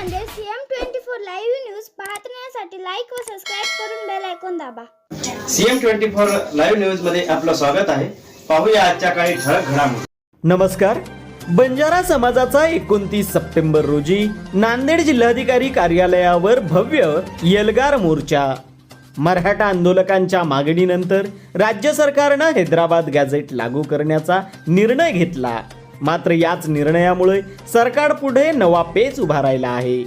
CM twenty four live news पाहण्यासाठी like व subscribe करून बेल ऐकून दाबा. सीएम ट्वेंटी फोर लाईव्ह न्यूजमध्ये आपलं स्वागत आहे. पाहूया आजच्या काही ठळक घडामोडी. नमस्कार. बंजारा समाजाचा एकोणतीस सप्टेंबर रोजी नांदेड जिल्हाधिकारी कार्यालयावर भव्य एल्गार मोर्चा. मराठा आंदोलकांच्या मागणीनंतर राज्य सरकारनं हैदराबाद गॅझेट लागू करण्याचा निर्णय घेतला. मात्र याच निर्णयामुळे सरकार पुढे नवा पेच उभा राहिला आहे.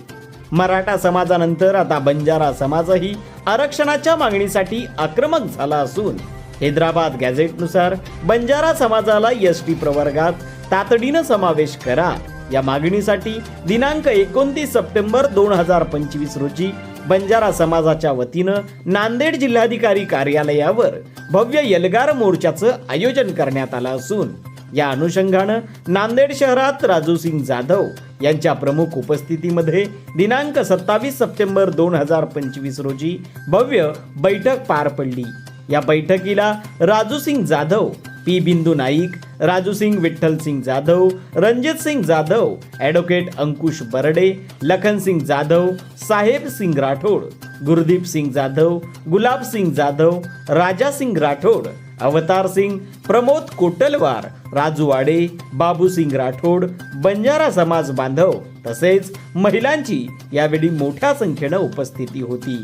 मराठा समाजानंतर आता बंजारा समाजही आरक्षणाच्या मागणीसाठी आक्रमक झाला असून हैदराबाद गॅझेटनुसार बंजारा समाजाला एस टी प्रवर्गात तातडीनं समावेश करा. या मागणीसाठी दिनांक एकोणतीस सप्टेंबर दोन हजार पंचवीस रोजी बंजारा समाजाच्या वतीनं नांदेड जिल्हाधिकारी कार्यालयावर भव्य यलगार मोर्चाचं आयोजन करण्यात आलं असून या अनुषंगानं नांदेड शहरात राजूसिंग जाधव यांच्या प्रमुख उपस्थितीमध्ये दिनांक सत्तावीस सप्टेंबर दोन हजार पंचवीस रोजी भव्य बैठक पार पडली. या बैठकीला राजूसिंग जाधव पी बिंदू नाईक राजूसिंग विठ्ठलसिंग जाधव रणजित सिंग जाधव ॲडव्होकेट अंकुश बर्डे लखनसिंग जाधव साहेब सिंग राठोड गुरदीप सिंग जाधव गुलाब सिंग जाधव राजा सिंग राठोड अवतार सिंग प्रमोद कोटलवार राजू वाडे बाबूसिंग राठोड बंजारा समाज बांधव तसेच महिलांची यावेळी मोठ्या संख्येनं उपस्थिती होती.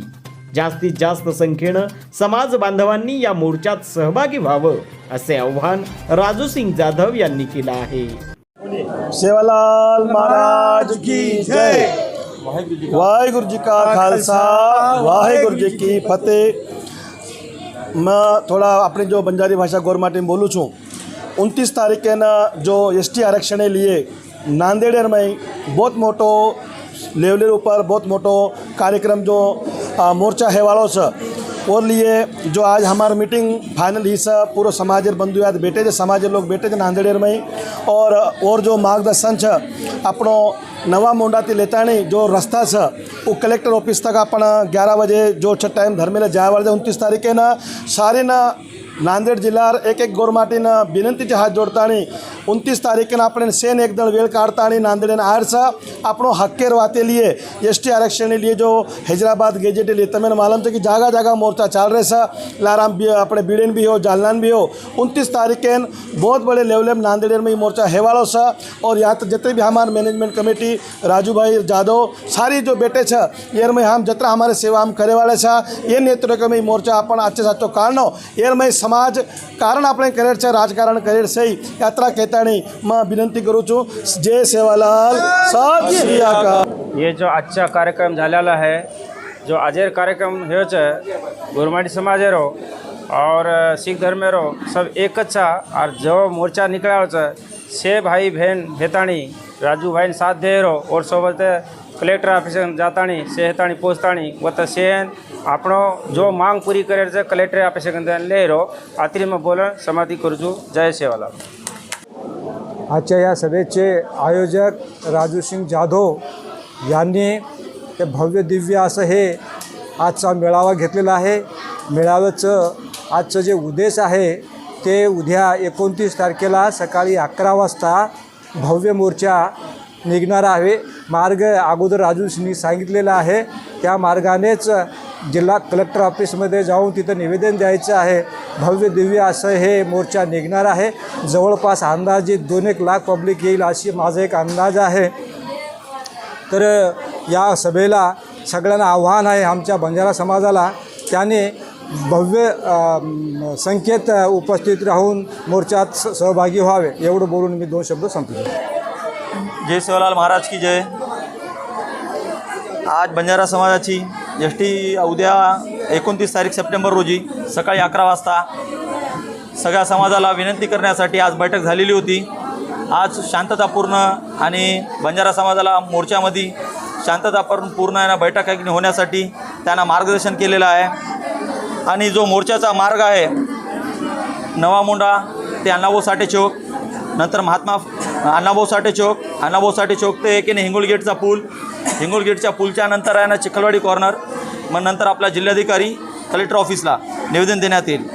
जास्तीत जास्त संख्येनं समाज बांधवांनी या मोर्चात सहभागी व्हावं असे आव्हान राजू सिंग जाधव यांनी केलं आहे. सेवालाल महाराज की जय. वाहिगुरु जी का खालसा? वाहिगुरु जी की फतेह. मैं थोड़ा अपनी जो बंजारी भाषा गौरमाटी में बोलूँ छूँ उनतीस तारीख के ना जो एस टी आरक्षण लिए नांदेड़ में बहुत मोटो लेवलेर ऊपर बहुत मोटो कार्यक्रम जो आ, मोर्चा है वालों से और लिए जो आज हमारी मीटिंग फाइनल ही सा पूरा समाजेर बंधु याद बैठे थे समाजेर लोग बैठे थे नांदेड़ में और और जो मार्गदर्शन છે આપણો નવા મોંડાથી લેતાણી जो रस्ता છે वो कलेक्टर ऑफिस तक अपन ग्यारह बजे जो छ टाइम धर्मेला जाया वाले उनतीस तारीखे ना सारे ना नांदेड जिल्ह्यार एक एक गोरमाटीनं विनंतीचे हात जोडताणी उनतीस तारीखेनं આપણે સેન એક દળ વેળ કાઢતાણી નાંદેડ આરસા આપણો હક્કેર વાતે लिए एस टी आरक्षण लिए जो हैदराबाद गेजेट लिए तमें मालूम છે कि जगह जगह मोर्चा चल रहे सा लाराम भी अपने बीड़ेन भी हो जालनान भी हो उनतीस तारीखेन बहुत बड़े लेवल में नांदेड़ में ये मोर्चा हेवाड़ो सा और यहाँ तो जितने भी हमारे मैनेजमेंट कमेटी राजू भाई जादव सारी जो बेटे छ एर में हम जितना हमारे सेवा हम करे वाले छा ये नेतृत्व में मोर्चा अपन आजचे साचो कारणो एर में समाज कारण આપણે કરેર છે રાજકારણ કરેર સહી યાત્રા કહેતાણી માં વિનંતી કરું છું જય સેવાલાલ સત શ્રી અકાલ हे जो आजचा कार्यक्रम झालेला आहे जो आजेर कार्यक्रम हेच गोरमाटी समाजेरो और सिख धर्मेरो सब एकच छा और जो मोर्चा निकळ्यावर છે से भाई बहन हेताणी राजू भाई साथ देरो और सोबत कलेक्टर ऑफिस जाताणी से हेताणी पोचताणी व त सेन આપણો જો માંગ પૂરી કરે છે કલેક્ટર ऑफिस ले रो आत्री में बोलन समाधी करूँ जय सेवालाल आजच्या या सभेचे आयोजक राजूसिंग जाधव यांनी ते भव्य दिव्य असं हे आजचा मेळावा घेतलेला आहे मेळाव्याचं आजचं जे उद्देश आहे ते उद्या एकोणतीस तारखेला सकाळी अकरा वाजता भव्य मोर्चा निघणार आहे मार्ग अगोदर राजूसिंनी सांगितलेला आहे. त्या मार्गानेच जिल्हा कलेक्टर ऑफिसमध्ये जाऊन तिथं निवेदन द्यायचं आहे. भव्य दिव्य असं हे मोर्चा निघणार आहे. जवळपास अंदाजे दोन एक लाख पब्लिक येईल अशी माझा एक अंदाज आहे. तर या सभेला सगळ्यांना आव्हान आहे आमच्या बंजारा समाजाला. त्याने भव्य संख्येत उपस्थित राहून मोर्चात स- सहभागी व्हावे. एवढं बोलून मी दोन शब्द संपले जय सेवालाल महाराज की जय. आज बंजारा समाजाची एस टी उद्या एकोणतीस तारीख सप्टेंबर रोजी सकाळी अकरा वाजता सगळ्या समाजाला विनंती करण्यासाठी आज बैठक झालेली होती. आज शांततापूर्ण आणि बंजारा समाजाला मोर्चामध्ये शांततापूर्ण पूर्ण आहे ना बैठक होण्यासाठी त्यांना मार्गदर्शन केलेलं आहे. आणि जो मोर्चाचा मार्ग आहे नवा मुंडा ते अण्णाभाऊ साठे चौक नंतर महात्मा अण्णाभाऊ साठे चौक अण्णाभाऊ साठे चौक ते एकेने हिंगोल गेटचा पूल हिंगोल गेटच्या नंतर आहे ना चिखलवाडी कॉर्नर मग नंतर आपला जिल्हाधिकारी कलेक्टर ऑफिसला निवेदन देण्यात येईल.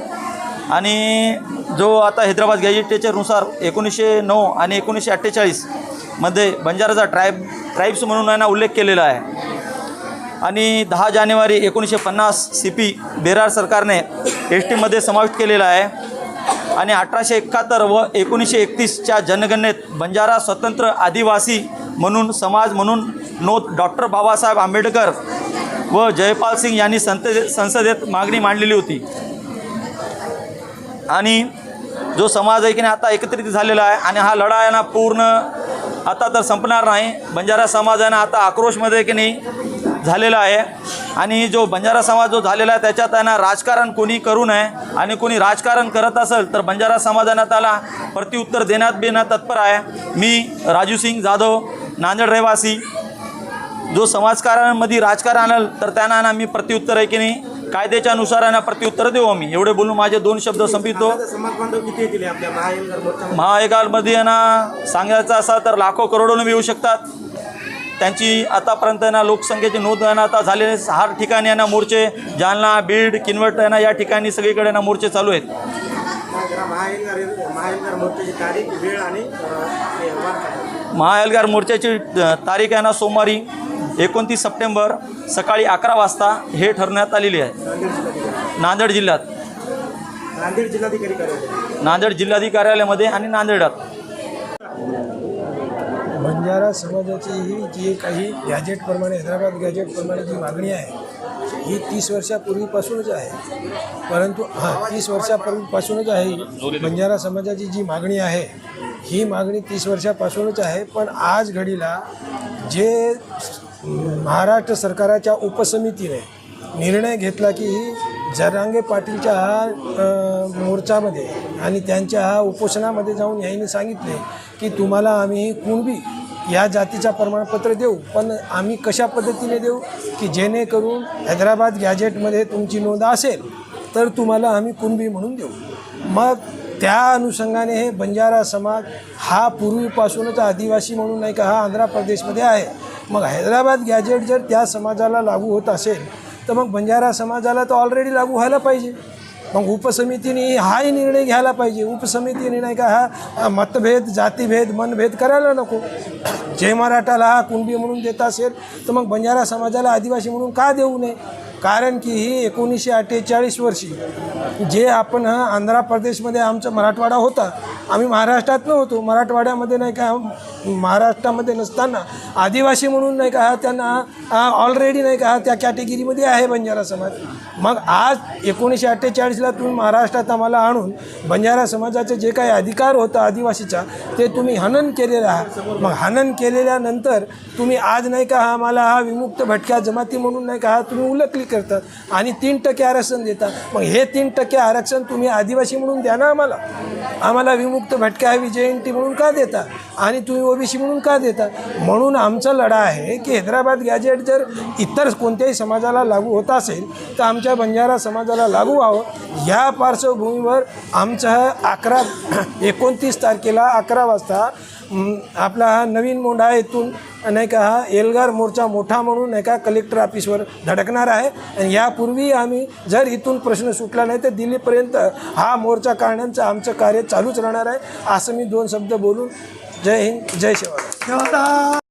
आणि जो आता हैदराबाद गॅजेटेच्यानुसार एकोणीसशे नऊ आणि एकोणीसशे अठ्ठेचाळीसमध्ये बंजाराचा ट्राईब ट्राईब्स म्हणून यांना उल्लेख केलेला आहे. आणि दहा जानेवारी एकोणीसशे पन्नास सी पी बेरार सरकारने एस टीमध्ये समाविष्ट केलेला आहे. आणि अठराशे एकाहत्तर व एकोणीसशे एकतीसच्या जनगणनेत बंजारा स्वतंत्र आदिवासी म्हणून समाज म्हणून नोंद. डॉक्टर बाबासाहेब आंबेडकर व जयपाल सिंग यांनी संसदे संसदेत मागणी मांडलेली होती. आणि जो समाज आहे की नाही आता एकत्रित झालेला आहे आणि हा लढा आहे ना पूर्ण आता तर संपणार नाही. बंजारा समाजानं आता आक्रोशमध्ये की नाही झालेला आहे. आणि जो बंजारा समाज जो झालेला आहे त्याच्यात आहे ना राजकारण कोणी करू नये आणि कोणी राजकारण करत असेल तर बंजारा समाजानं त्याला प्रत्युत्तर देण्यात बिना तत्पर आहे. मी राजू सिंग जाधव नांदेड रहिवासी जो समाजकारांमध्ये राजकारण आणलं तर त्यांना ना मी प्रत्युत्तर आहे की नाही? कायद्याच्या नुसार प्रत्युत्तर देऊ आम्ही. एवढे बोलून माझे दोन शब्द संपितो महाएकामध्ये ना सांगायचं असा तर लाखो करोडोने येऊ शकतात. त्यांची आतापर्यंत ना लोकसंख्येची नोंद आहे ना आता झालेले हर ठिकाणी आहे ना मोर्चे जालना बीड किनवट आहे ना या ठिकाणी सगळीकडे ना मोर्चे चालू आहेत. महाएल्गार मोर्चाची तारीख आहे ना सोमवारी. एकोणतीस सप्टेंबर सकाळी अकरा वाजता हे ठरवण्यात आलेली आहे. नांदेड जिल्ह्यात. नांदेड जिल्हाधिकारी कार्यालय. नांदेड जिल्हाधिकारी कार्यालयामध्ये आणि नांदेडात. बंजारा समाजाची ही जी काही गॅजेटप्रमाणे हैदराबाद गॅजेटप्रमाणे जी मागणी आहे ही तीस वर्षापूर्वीपासूनच आहे. परंतु हां तीस वर्षापूर्वीपासूनच आहे. बंजारा समाजाची जी मागणी आहे ही मागणी तीस वर्षापासूनच आहे पण आज घडीला जे महाराष्ट्र सरकाराच्या उपसमितीने निर्णय घेतला की जरांगे पाटीलच्या हा मोर्चामध्ये आणि त्यांच्या हा उपोषणामध्ये जाऊन यांनी सांगितले की तुम्हाला आम्ही कुणबी या जातीचा प्रमाणपत्र देऊ पण आम्ही कशा पद्धतीने देऊ की जेणेकरून हैदराबाद गॅजेटमध्ये तुमची नोंद असेल तर तुम्हाला आम्ही कुणबी म्हणून देऊ. मग त्या अनुषंगाने हे बंजारा समाज हा पूर्वीपासूनच आदिवासी म्हणून नाही का हा आंध्र प्रदेशमध्ये आहे. मग हैदराबाद गॅजेट जर त्या समाजाला लागू होत असेल तर मग बंजारा समाजाला तर ऑलरेडी लागू व्हायला पाहिजे. मग उपसमितीने हाही निर्णय घ्यायला पाहिजे. उपसमितीने नाही का हा मतभेद जातीभेद मनभेद करायला नको. जय मराठाला हा कुणबी म्हणून देत असेल तर मग बंजारा समाजाला आदिवासी म्हणून का देऊ नये? कारण की ही एकोणीसशे अठ्ठेचाळीस वर्षी जे आपण हा आंध्र प्रदेशमध्ये आमचा मराठवाडा होता आम्ही महाराष्ट्रात नव्हतो मराठवाड्यामध्ये नाही का महाराष्ट्रामध्ये नसताना आदिवासी म्हणून नाही का हा त्यांना ऑलरेडी नाही का हा त्या कॅटेगरीमध्ये आहे बंजारा समाज. मग आज एकोणीसशे अठ्ठेचाळीसला तुम्ही महाराष्ट्रात आम्हाला आणून बंजारा समाजाचे जे काही अधिकार होता आदिवासीचा ते तुम्ही हनन केलेलं आहात मग हनन केलेल्यानंतर तुम्ही आज नाही का आम्हाला हा विमुक्त भटक्या जमाती म्हणून नाही का हा तुम्ही उलकली करतात आणि तीन टक्के आरक्षण देता. मग हे तीन टक्के आरक्षण तुम्ही आदिवासी म्हणून द्या ना आम्हाला. आम्हाला विमुक्त भटक्या हा विजयंती म्हणून का देता? आणि तुम्ही ओबीसी म्हणून का देता? म्हणून आमचा लढा आहे की हैदराबाद गॅजेट जर इतर कोणत्याही समाजाला लागू होत असेल तर आमच्या बंजारा समाजाला लागू व्हावं. या पार्श्वभूमीवर आमचं अकरा एकोणतीस तारखेला अकरा वाजता आपला हा नवीन मोंढा येथून नाही का हा एल्गार मोर्चा मोठा म्हणून नाही का कलेक्टर ऑफिसवर धडकणार आहे. आणि यापूर्वी आम्ही जर इथून प्रश्न सुटला नाही तर दिल्लीपर्यंत हा मोर्चा काढण्याचं आमचं कार्य चालूच राहणार आहे असं मी दोन शब्द बोलून. जय हिंद जय शिवाय